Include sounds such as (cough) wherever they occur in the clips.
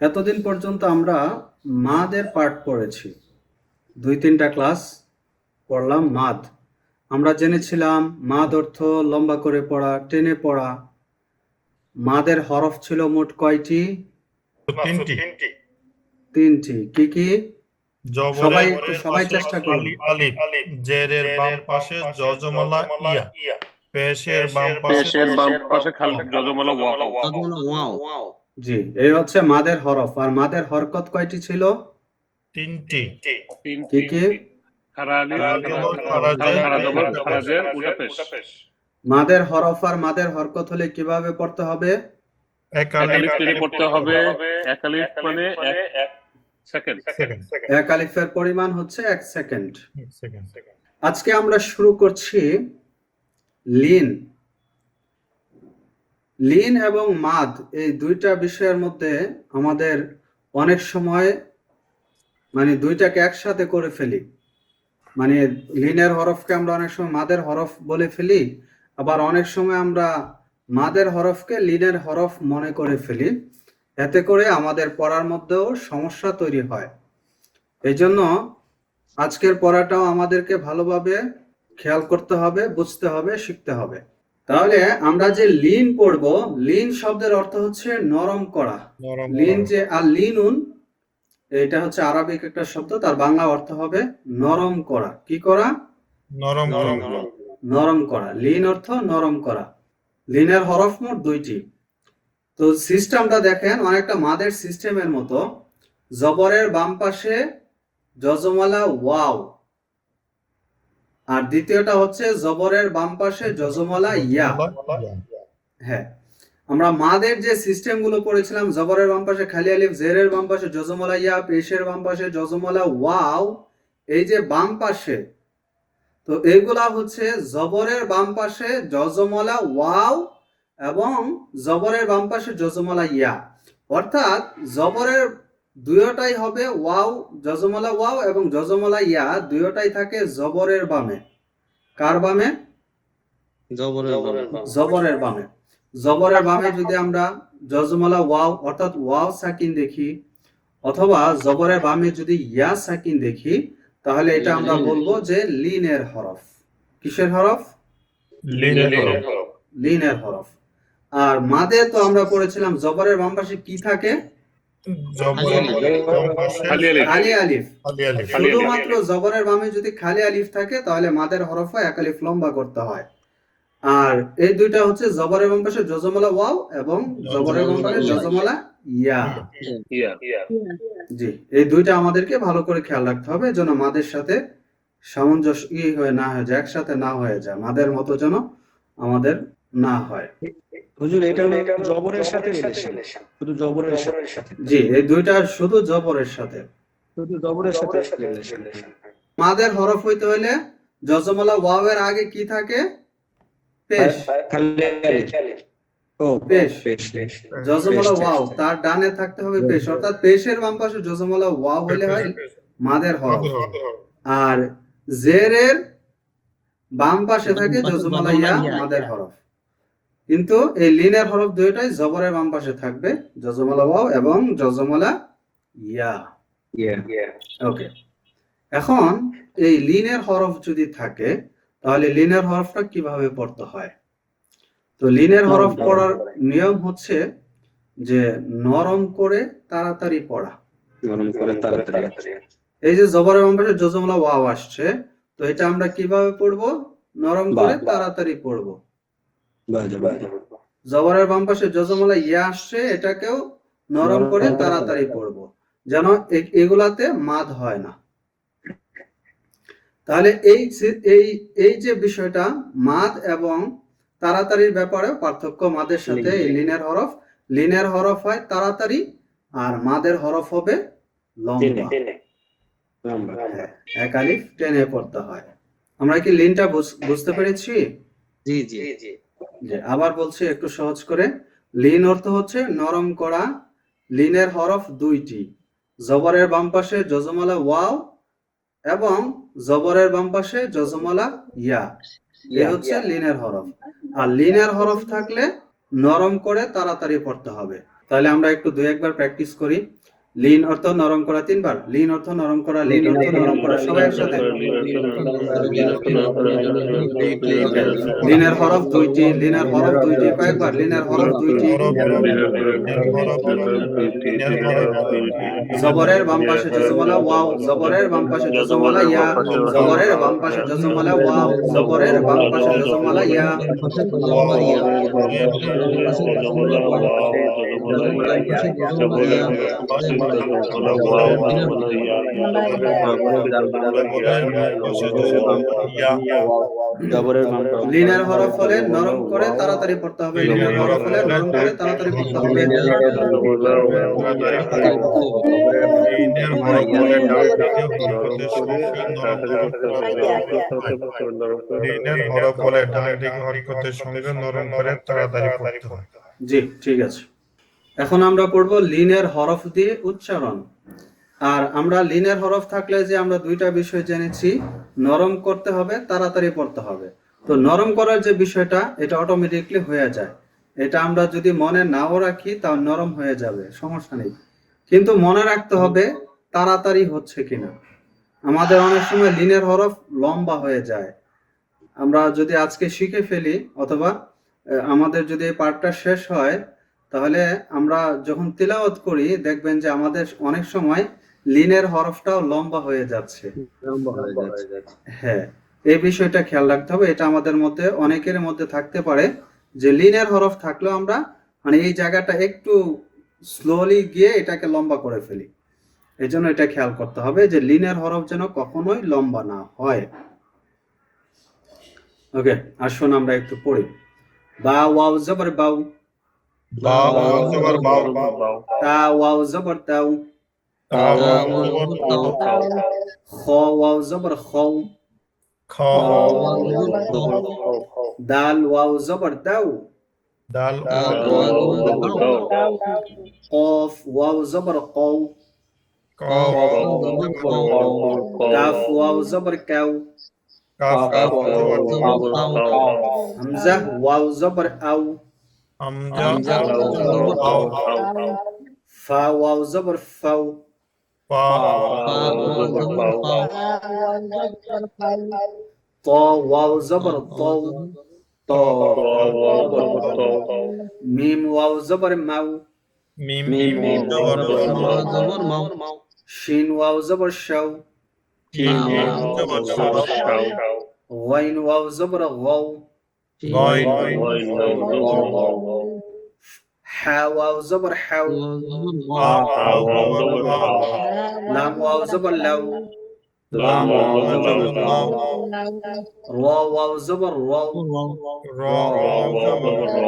এতদিন পর্যন্ত আমরা মাদের পাঠ পড়েছি। দুই তিনটা ক্লাস পড়লাম মাদ। আমরা জেনেছিলাম মাদ অর্থ লম্বা করে পড়া টেনে পড়া। মাদের হরফ ছিল মোট কয়টি? তিনটি। তিনটি। কি কি? সবাই- সবাই চেষ্টা করুন। জেরের বাম পাশে জজমালা ইয়া। পেশের বাম পাশে পেশের বাম পাশে খালি যজমালা ওয়াও। জি এই হচ্ছে মাদের হরফ আর মাদের হরকত কয়টি ছিল তিনটি কি কি মাদের হরফ আর মাদের হরকত হলে কীভাবে পড়তে হবে এক আলিফ পড়তে হবে একালিফ মানে এক সেকেন্ড সেকেন্ড এক আলিফের পরিমাণ হচ্ছে এক সেকেন্ড সেকেন্ড আজকে আমরা শুরু করছি লিন লিন এবং মাদ এই দুইটা বিষয়ের মধ্যে আমাদের অনেক সময় মানে দুইটাকে একসাথে করে ফেলি। মানে লিনের হরফকে আমরা অনেক সময় মাদের হরফ বলে ফেলি, আবার অনেক সময় আমরা মাদের হরফকে লিনের হরফ মনে করে ফেলি। এতে করে আমাদের পড়ার মধ্যেও সমস্যা তৈরি হয়। এই জন্য আজকের পড়াটাও আমাদেরকে ভালোভাবে খেয়াল করতে হবে, বুঝতে হবে, শিখতে হবে। তাহলে আমরা যে লিন পড়ব লিন শব্দের অর্থ হচ্ছে নরম করা। লিন যে আর লিনুন এটা হচ্ছে আরবিক একটা শব্দ তার বাংলা অর্থ হবে নরম করা। কি করা? নরম নরম নরম করা। লিন অর্থ নরম করা। লিনের হরফ মোট দুইটি। তো সিস্টেমটা দেখেন অনেকটা মাদের সিস্টেমের মতো। জবরের বাম পাশে যজমালা ওয়াও আর দ্বিতীয়টা হচ্ছে জবরের বাম পাশে যজমালা ইয়া। হ্যাঁ। আমরা মাদের যে সিস্টেমগুলো পড়েছিলাম, জবরের বাম পাশে খালি আলিফ, জেরের বাম পাশে যজমলা ইয়া, পেশের বাম পাশে যজমলা ওয়াও, এই যে বাম পাশে, তো এইগুলা হচ্ছে জবরের বাম পাশে যজমলা ওয়াও এবং জবরের বাম পাশে যজমলা ইয়া। অর্থাৎ জবরের দুয়োটাই হবে ওয়াও যজমলা ওয়াও এবং যজমলা ইয়া। দুয়োটাই থাকে জবরের বামে। কার বামে? জবরের বামে। জবরের বামে। যদি আমরা যজমালা ওয়াও অর্থাৎ ওয়াও সাকিন দেখি অথবা জবরের বামে যদি ইয়া সাকিন দেখি তাহলে এটা আমরা বলব যে লিনের হরফ। কিসের হরফ? লিনের লিনের হরফ। আর মাদে তো আমরা পড়েছিলাম জবরের বাম পাশে কি থাকে? শুধুমাত্র জবরের বামে যদি খালি আলিফ থাকে তাহলে মাদের হরফ হয় এক আলিফ লম্বা করতে হয়। আর এই দুইটা হচ্ছে জবরের বাম পাশে যজমালা ওয়াও এবং জবরের বাম পাশে যজমালা ইয়া। ইয়া। জি এই দুইটা আমাদেরকে ভালো করে খেয়াল রাখতে হবে যেন মাদের সাথে সামঞ্জস্য ই হয়ে না হয়ে যায় একসাথে না হয়ে যায়। মাদের মতো যেন আমাদের না হয়। হুজুর এটা জবরের সাথে রিলেশন শুধু জবরের সাথে। জি এই দুইটা শুধু জবরের সাথে। শুধু জবরের সাথে রিলেশন মাদের হরফ হইতে হইলে যজমালা ওয়াওয়ের আগে কি থাকে? পেশ। খালি ও পেশ। পেশ পেশ। ওয়াও তার ডানে থাকতে হবে পেশ। অর্থাৎ পেশের বাম পাশে যজমালা ওয়াও হইলে হয় মাদের হরফ। আর জেরের বাম পাশে থাকে যজমালা ইয়া। মাদের হরফ। কিন্তু এই লিনের হরফ দুইটাই জবরের বাম পাশে থাকবে যজমালা ওয়াও এবং যজমালা ইয়া। ওকে। এখন এই লিনের হরফ যদি থাকে তাহলে লিনের হরফটা কীভাবে পড়তে হয়? তো লিনের হরফ পড়ার নিয়ম হচ্ছে যে নরম করে তাড়াতাড়ি পড়া। নরম করে তাড়াতাড়ি। এই যে জবরের বাম পাশে যজমালা ওয়াও আসছে তো এটা আমরা কীভাবে পড়ব? নরম করে। তাড়াতাড়ি পড়ব। জবরের বাম পাশে যজমালা ইয়া আসছে এটাকেও নরম করে তাড়াতাড়ি পড়ব যেন এগুলাতে মাদ হয় না। তাহলে এই এই এই যে বিষয়টা মাদ এবং তাড়াতাড়ির ব্যাপারে পার্থক্য মাদের সাথে লিনের হরফ। লিনের হরফ হয় তাড়াতাড়ি আর মাদের হরফ হবে লম্বা। হ্যাঁ, এক আলিফ টেনে পড়তে হয়। আমরা কি লিনটা বুঝ- বুঝতে পেরেছি? জি। জি জি। যে আবার বলছি একটু সহজ করে লিন অর্থ হচ্ছে নরম করা লিনের হরফ দুইটি জবরের বাম পাশে যজমালা ওয়াও এবং জবরের বাম পাশে যজমালা ইয়া। এ হচ্ছে লিনের হরফ। আর লিনের হরফ থাকলে নরম করে তাড়াতাড়ি পড়তে হবে। তাহলে আমরা একটু দুই একবার প্র্যাকটিস করি। লিন অর্থ নরম করা তিনবার লিন অর্থ নরম করা লিন অর্থ নরম করা সবাই একসাথে লিনের হরফ দুইটি লিনের হরফ দুইটি কয়েকবার লিনের হরফ দুইটি জবরের বাম পাশে জজমলা ওয়াও জবরের বাম পাশে জজমলা ইয়া জবরের বাম পাশে জজমলা ওয়াও জবরের বাম পাশে জজমলা ইয়া জবরের বাম পাশে লিনের হরফ হলে নরম করে তাড়াতাড়ি পড়তে হবে লিনের হরফ হলে নরম করে তাড়াতাড়ি পড়তে হবে। লিনের হরফ বলে ডান দিকে হরকতের সঙ্গে নরম করে তাড়াতাড়ি পড়তে হয় জি ঠিক আছে। এখন আমরা পড়ব লিনের হরফ দিয়ে উচ্চারণ। আর আমরা লিনের হরফ থাকলে যে আমরা দুইটা বিষয় জেনেছি, নরম করতে হবে, তাড়াতাড়ি পড়তে হবে। তো নরম করার যে বিষয়টা, এটা অটোমেটিকলি হয়ে যায়। এটা আমরা যদি মনে নাও রাখি তাও নরম হয়ে যাবে, সমস্যা নেই। কিন্তু মনে রাখতে হবে, তাড়াতাড়ি হচ্ছে কিনা। আমাদের অনেক সময় লিনের হরফ লম্বা হয়ে যায়। আমরা যদি আজকে শিখে ফেলি, অথবা আমাদের যদি এই পার্টটা শেষ হয় তাহলে আমরা যখন তিলাওয়াত করি দেখবেন যে আমাদের অনেক সময় লিনের হরফটাও লম্বা হয়ে যাচ্ছে। লম্বা হয়ে যাচ্ছে। হ্যাঁ এই বিষয়টা খেয়াল রাখতে হবে। এটা আমাদের মধ্যে অনেকের মধ্যে থাকতে পারে যে লিনের হরফ থাকলেও আমরা মানে এই জায়গাটা একটু স্লোলি গিয়ে এটাকে লম্বা করে ফেলি। এই জন্য এটা খেয়াল করতে হবে যে লিনের হরফ যেন কখনোই লম্বা না হয়। ওকে আসুন আমরা একটু পড়ি। বা ওয়াও জবর বাউ। واو واو زبر باو تاء واو زبر تاو تاء واو زبر تاو خاء واو زبر خاو خاء واو زبر خاو دال واو زبر تاو دال قاف واو زبر قاو كاف واو زبر كاو كاف همزة واو زبر أو আমজা ফা ওয়াও জবর ফাউ ফা ত ওয়াও জবর তো তো মিম ওয়াও জবর মাউ মিম মিম জবর মাউ শিন ওয়াও জবর শাউ শিন ওয়াও জবর শাউ ওয়াইন ওয়াও জবর গাও গাইন ওয়াও জবর গাও حا واو زبر حو পা ওয়াও জবর পা لام واو زبر لو লাম ওয়াও জবর লাম را واو زبر رو র ওয়াও জবর র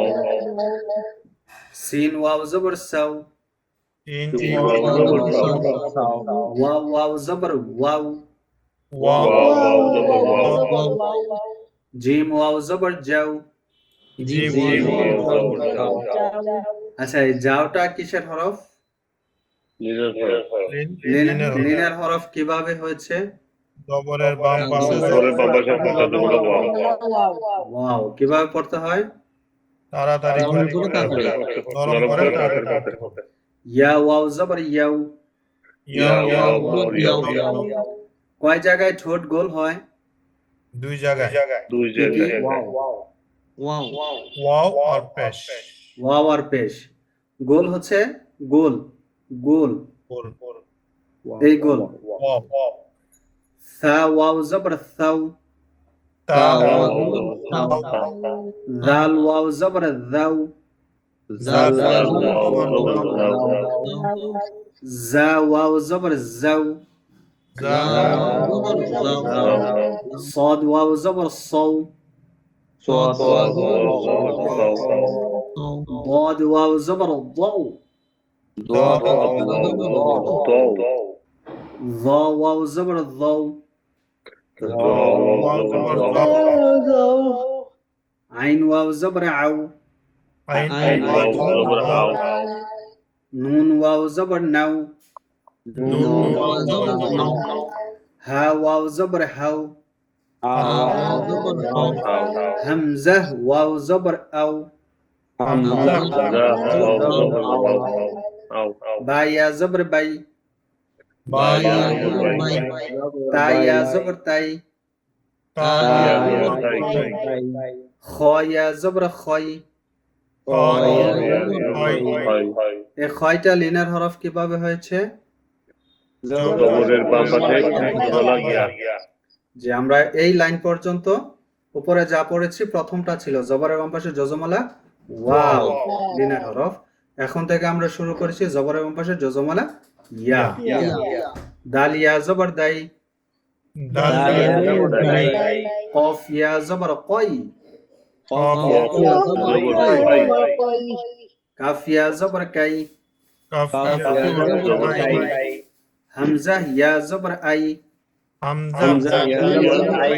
سين واو زبر سو ইন واو واو زبر واو ওয়াও جيم واو زبر جو জিম আচ্ছা এই যাওটা কিসের হরফ লিন লিন- লিনের হরফ কীভাবে হয়েছে জবরের বাম পাশে দবরের বাম পাশে ওয়াও কীভাবে পড়তে হয় তাড়াতাড়ি করে নরম করে তাড়াতাড়ি ইয়া ওয়াও জবর ইয়াও ইয়া ইয়া কয় জায়গায় ঠোঁট গোল হয় দুই জায়গায় দুই জায়গায় ওয়াও আর পেশ ওয়াও আর পেশ গোল হচ্ছে গোল গোল এই গোল ওয়াও সা ওয়াও জবর সাউ তা জাল ওয়াও জবর দাও জাল জা ওয়াও জবর জাও صاد واو زبر صو ضاد واو زبر الضاد واو الزبر الضو ضا واو الزبر الضو عين واو الزبر عو عين واو الزبر عو نون واو زبر نو ها واو زبر هاو همزة واو زبر أو با زبر بای با تا زبر تای خا زبر خای এই খয়টা লিনার হরফ কীভাবে হয়েছে? যে আমরা এই লাইন পর্যন্ত উপরে যা পড়েছি প্রথমটা ছিল জবরের বাম পাশে যজমালা ওয়াও লিনের হরফ। এখন থেকে আমরা শুরু করেছি জবরের বাম পাশে যজমালা ইয়া। দাল ইয়া জবর দাই। জবর কফ ইয়া জবর কই। কফ জবর ইয়া জবর কাই। জবর জবর। হামজা ইয়া জবর আই। হামজা হামজা ইয়া জবর আই।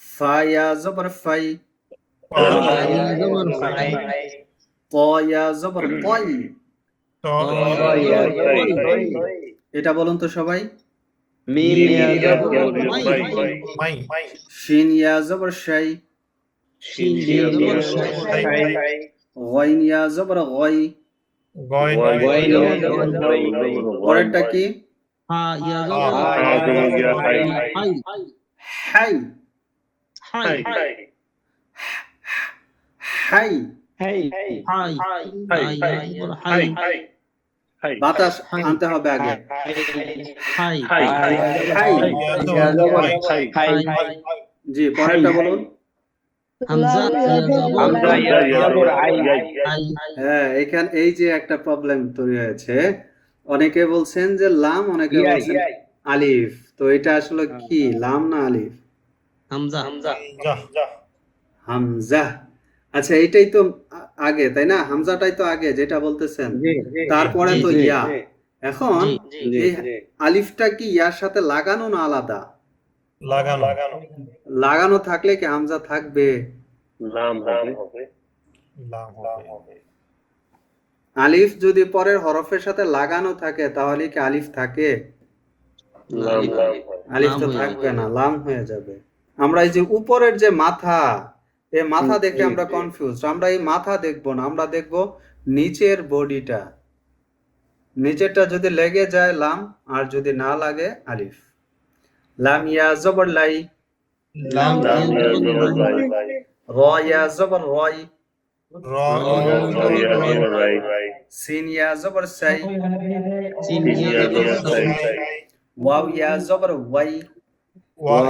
ফা ইয়া জবর ফাই। এটা বলুন তো সবাই। শিন ইয়া হাই হাই গইন ইয়া জবর পরেরটা কি? হাই। হাই। হাই। হাই হাই হাই হাই হাই হাই ইয়া জবর হাই হাই হাই বাতাস আনতে হবে আগে ইয়া জি পরেরটা বলুন হামজা ইয়া হামজা ইয়া হ্যাঁ এখান এই যে একটা প্রবলেম তৈরি হয়েছে অনেকে বলছেন যে লাম অনেকে বলছেন আলিফ তো এটা আসলে কি লাম না আলিফ হামজা যা হামজা আচ্ছা এইটাই তো আগে তাই না? হামজাটাই তো আগে যেটা বলতেছেন। তারপরে তো ইয়া। এখন আলিফটা কি ইয়ার সাথে লাগানো না আলাদা? লাগানো। লাগানো। লাগানো থাকলে কি হামজা থাকবে? লাম হবে। লাম হবে। আলিফ যদি পরের হরফের সাথে লাগানো থাকে তাহলে কি আলিফ থাকে? আলিফ তো থাকবে না লাম হয়ে যাবে। আমরা এই যে উপরের যে মাথা এই মাথা দেখে আমরা কনফিউজ আমরা এই মাথা দেখব না আমরা দেখব নিচের বডিটা। নিচেরটা যদি লেগে যায় লাম আর যদি না লাগে আলিফ। লাম ইয়া জবর লাই। লাম র ইয়া জবর রয়। র ইয়া জবর সিন ইয়া জবর সাই। সিন জবর জবর সাই। সাই ওয়াও ইয়া জবর ওয়াই। ওয়াও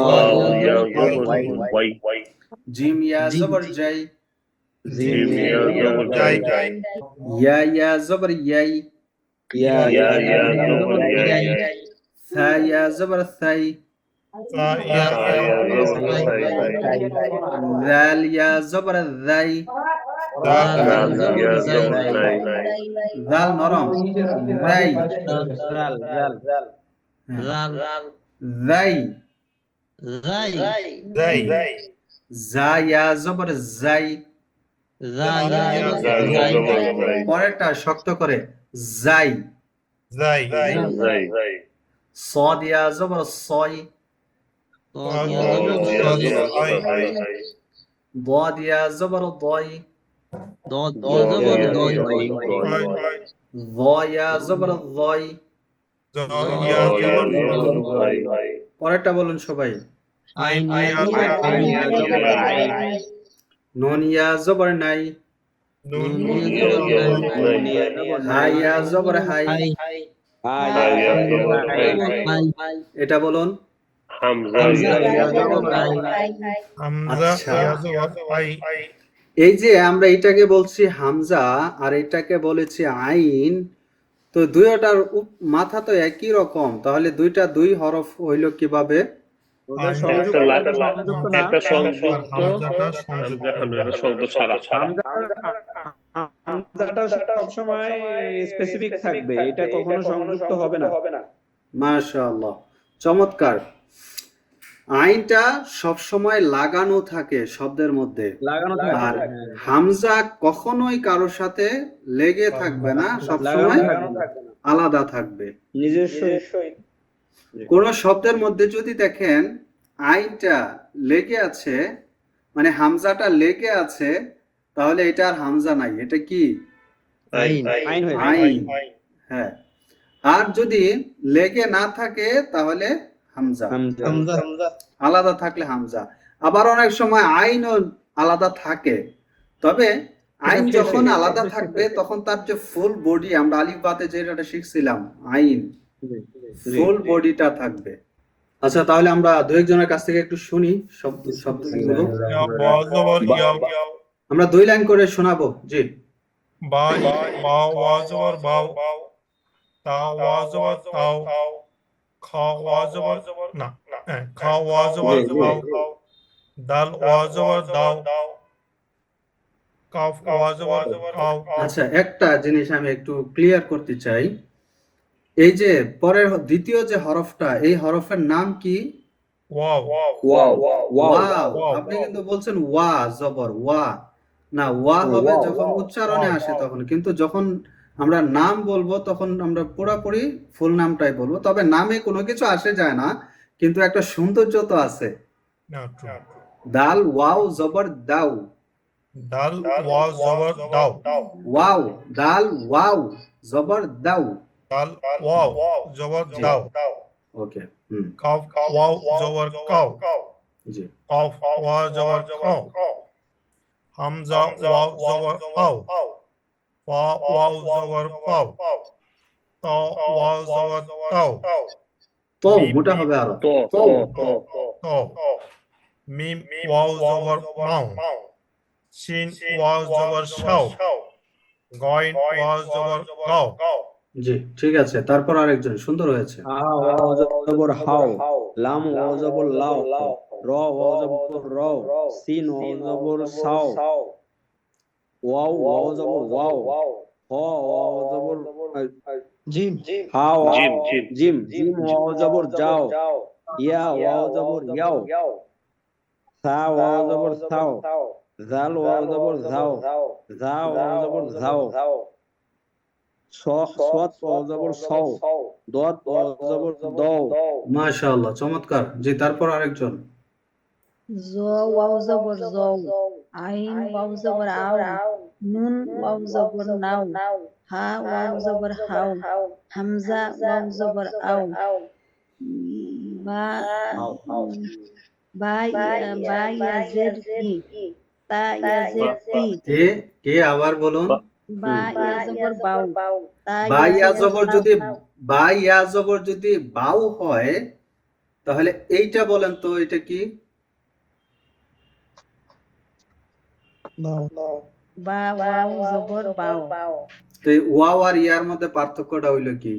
ইয়া জবর ওয়াই। جيم يا زبر جاي جيم يا زبر جاي يا يا زبر ياي يا يا يا زبر ياي ثا يا زبر ثاي ذال يا زبر ذاي ذال نرم ذاي ذاي ذاي ذاي ذاي যা ইয়া জবর যাই পরেরটা শক্ত করে যাই সদ ইয়া জবর সয় দিয়া يا زبر পরেরটা বলুন সবাই। এটা বলুন এই যে আমরা এটাকে বলছি হামজা আর এটাকে বলেছি আইন তো দুইটার মাথা তো একই রকম তাহলে দুইটা দুই হরফ হইল কীভাবে হামজাটা সংযুক্ত একটা শব্দ ছাড়া হামজাটা সবসময় স্পেসিফিক থাকবে। এটা কখনো সংযুক্ত হবে না। মাশাআল্লাহ। চমৎকার। আইনটা সবসময় লাগানো থাকে শব্দের মধ্যে। লাগানো আর হামজা কখনোই কারোর সাথে লেগে থাকবে না থাকবে না। আলাদা থাকবে। নিজস্ব কোন শব্দের মধ্যে যদি দেখেন আইনটা লেগে আছে মানে হামজাটা লেগে আছে তাহলে এটা আর হামজা নাই। এটা কি? আইন। আইন। হয়ে আইন। হ্যাঁ। আর যদি লেগে না থাকে তাহলে হামজা। হামজা। আলাদা থাকলে হামজা। আবার অনেক সময় আইনও আলাদা থাকে। তবে আইন (laughs) যখন আলাদা থাকবে তখন তার যে ফুল বডি আমরা আলিফ বাতে যেটা শিখছিলাম আইন। ফুল বডিটা থাকবে। আচ্ছা তাহলে আমরা দু একজনের কাছ থেকে একটু শুনি শব্দ শব্দগুলো। আমরা দুই লাইন করে শোনাবো জি। তা তাও খা না খা দাল দাও কাফ জবর আচ্ছা একটা জিনিস আমি একটু ক্লিয়ার করতে চাই। এই যে পরের দ্বিতীয় যে হরফটা এই হরফের নাম কি? ওয়াও। ওয়াও ওয়াও ওয়াও। ওয়াও। আপনি কিন্তু বলছেন ওয়া জবর ওয়া। না ওয়া হবে যখন উচ্চারণে আসে তখন। কিন্তু যখন আমরা নাম বলব তখন আমরা পুরোপুরি ফুল নামটাই বলব। তবে নামে কোনো কিছু আসে যায় না কিন্তু একটা সৌন্দর্য তো আছে. দাল ওয়াও জবর দাও। দাল ওয়া জবর দাও। ওয়াও দাল ওয়াও জবর দাও। দাল ওয়াও জবর দাও ওকে হুম কাফ ওয়াও জবর কাও জি কাফ ওয়া জবর কাও হামজা ওয়াও জবর আও ফা ওয়াও জবর পাও তা ওয়াও জবর তাও তো মোটা হবে আরও তো তো তো তো মিম ওয়াও জবর মাও শিন ওয়াও জবর শাও গয়েন ওয়াও জবর গাও জি ঠিক আছে তারপর আরেকজন সুন্দর হয়েছে জবর হাও লাম জবর লাও র জবর রাও সিন জবর সাও ওয়াও ওয়াও জবর ওয়াও হ জবর জিম হা জিম জিম জিম জিম ওয়াও জবর যাও ইয়া ওয়াও জবর ইয়াও সা ওয়াও জবর সাও জাল ওয়াও জবর যাও যা ওয়াও জবর যাও মাশাআল্লাহ চমৎকার। জি তারপর আরেকজন। জ ওয়াও জবর জও আইন ওয়াও জবর আও নুন ওয়াও জবর নাও হা ওয়াও জবর হাও হামজা ওয়াও জবর আও। বা বা ইয়া- বা ইয়াজের তা ইয়াজের তি কে কে আবার বলুন? বা ইয়া জবর। যদি বা ইয়া জবর যদি বাউ হয় তাহলে এইটা বলেন তো এটা কি? ওয়াও আর ইয়ার মধ্যে পার্থক্যটা হইল কি?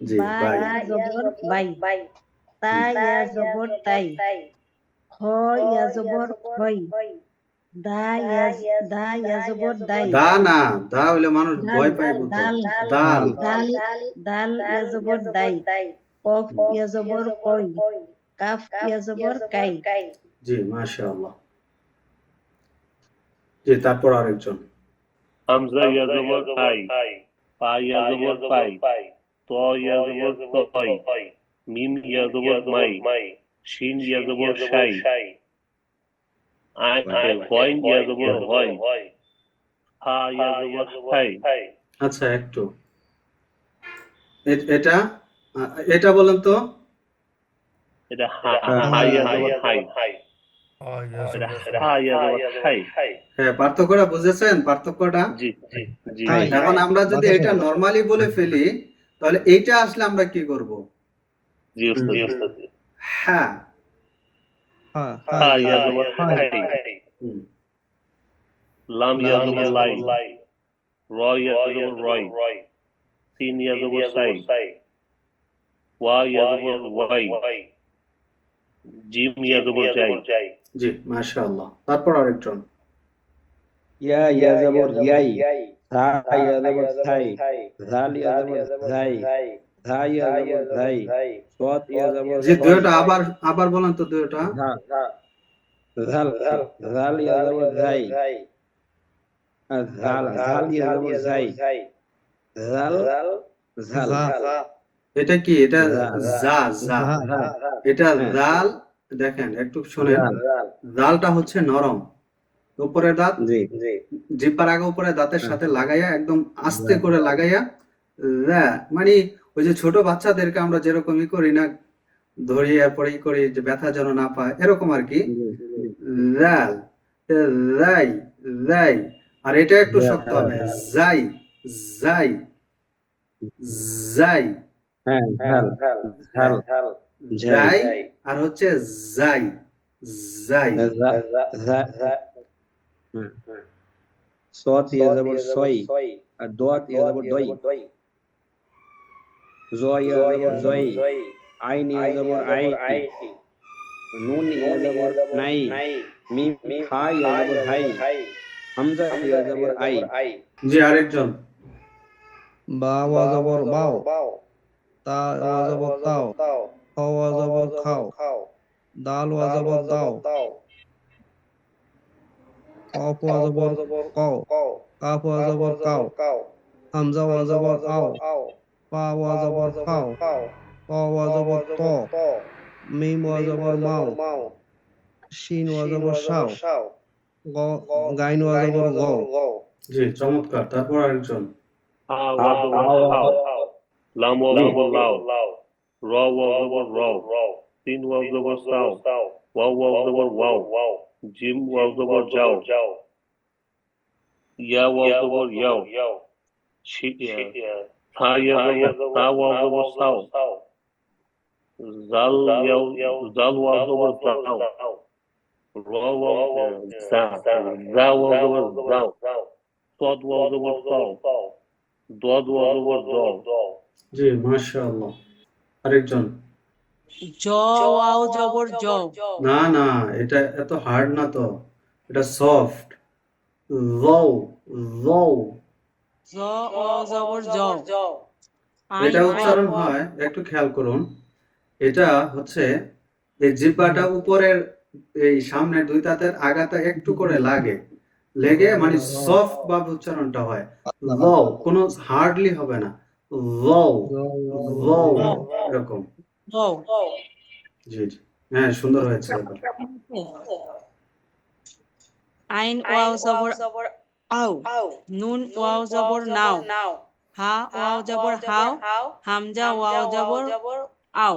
জি বাই। জবর বাই। জবর তাই। ইয়া জবর খই দা ইয়া দা ইয়া জবর দাই। দা না দা হইলে মানুষ ভয় পায় দাল, দাল দাল ইয়া জবর দাই। কফ ইয়া জবর কই। কাফ ইয়া জবর কাই। জি মাশাআল্লাহ। জি তারপর আরেকজন। হামজা ইয়া জবর পা ইয়া জবর পাই তো ইয়া জবর তই মিম ইয়া জবর মাই। শিন শাই আইন গয়েন ইয়া হয় হা ইয়া আচ্ছা একটু এটা? এটা বলেন তো। এটা হা হা ইয়া হাই হ্যাঁ পার্থক্যটা বুঝেছেন? পার্থক্যটা? জি এখন আমরা যদি এটা নরমালি বলে ফেলি তাহলে এইটা আসলে আমরা কি করব? জি। হ্যাঁ হা ইয়া জবর হাই লাম ইয়া জবর লাই র ইয়া জবর রয় সিন ইয়া জবর সাই ওয়া ইয়া জবর ওয়াই জিম ইয়া জবর যাই জি মাশাআল্লাহ। তারপর আরেকজন। ইয়া ইয়া জবর ইয়াই সা ইয়া জবর সাই জাল ইয়া জবর জাই ধা সৎ দুইটা আবার আবার বলেন তো দুইটা। জাল জাল জবর জাই আর জাল জাল জবর জাই জাল জাল এটা কি? এটা জা, জা জা এটা হ্যাঁ। জাল দেখেন একটু শোনেন। জাল জালটা হচ্ছে নরম। উপরের দাঁত জি। জি। জিব্বার আগে উপরে দাঁতের সাথে লাগাইয়া একদম আস্তে করে লাগাইয়া মানে ওই যে ছোট বাচ্চাদেরকে আমরা যেরকম ই করি না ধরি এরপরে ই করি যে ব্যথা যেন না পায় এরকম আর কি। আর এটা একটু শক্ত হবে যাই যাই যাই ঝাল ঝাল যাই আর হচ্ছে যাই যাই সত ইয়া জবর সই আর দোয়াত ইয়া জবর দই জয় জয় আইন জবর আই নুন জবর নাই। মিম ইয়া জবর হাই। হামজা জবর আই। জি আরেকজন। বা ওয়া জবর বাও। তা ওয়া জবর তাও খ ওয়া জবর খাও। দাল ওয়া জবর দাও। কফ ওয়া জবর কও কাফ ওয়া জবর কাও হামজা ওয়া জবর আও পা ওয়া জবর ফাও ক ওয়া জবর ত মিম ওয়া জবর মাও শিন ওয়া জবর শাও গ গাইন ওয়া জবর গও জি চমৎকার। তারপর আরেকজন। হা ওয়া জবর হাও লাম ওয়া জবর লাও র ওয়া জবর রাও সিন ওয়া জবর সাও ওয়া ওয়া জবর ওয়াও জিম ওয়া জবর যাও ইয়া ওয়া জবর ইয়াও শি থা ইয়া জবর তা ওয়া জবর সাও জাল ইয়াও জাল ওয়া জবর জাও র ওয়া জা জা ওয়া জবর জাও صاد واو زبر صاو ضاد واو زبر ضاو জি মাশাআল্লাহ আরেকজন জ ওয়াও জবর জ না না এটা এত হার্ড না তো এটা সফট লও লও জ জবর জ। এটা উচ্চারণ হয় একটু খেয়াল করুন। এটা হচ্ছে এই জিহ্বাটা উপরের এই সামনের দুই দাঁতের আগাতে একটু করে লাগে। লেগে মানে সফট ভাবে উচ্চারণটা হয়। লও কোনো হার্ডলি হবে না। লও লও এরকম। জি হ্যাঁ সুন্দর হয়েছে আইন ওয়াও জবর আও। নুন ওয়াও জবর নাও। হা ওয়াও জবর হাও। হামজা ওয়াও জবর আও।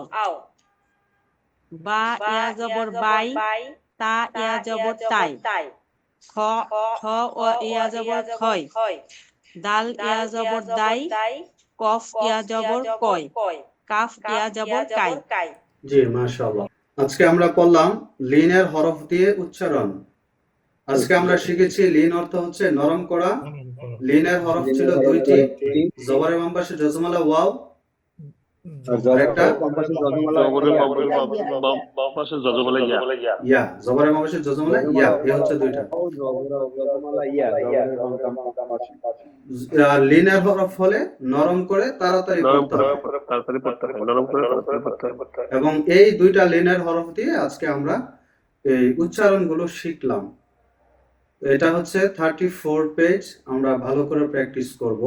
বা ইয়া জবর বাই তা ইয়া জবর তাই। খ খ ও ইয়া জবর খয়। দাল ইয়া জবর দাই কফ ইয়া জবর কয়। কাফ ইয়া জবর কাই। জি মাশাআল্লাহ। আজকে আমরা পড়লাম লিনের হরফ দিয়ে উচ্চারণ। আজকে আমরা শিখেছি লিন অর্থ হচ্ছে নরম করা। লিনের হরফ ছিল দুইটি। জবরের বাম পাশে জজমালা ওয়াও। জবরের জজমালা ইয়া। ইয়া। ইয়া। হচ্ছে দুইটা। লিনের হরফ হলে নরম করে তাড়াতাড়ি পড়তে হয় নরম করে হয় এবং এই দুইটা লিনের হরফ দিয়ে আজকে আমরা এই উচ্চারণগুলো শিখলাম। এটা হচ্ছে থার্টি ফোর পেজ আমরা ভালো করে প্র্যাকটিস করব।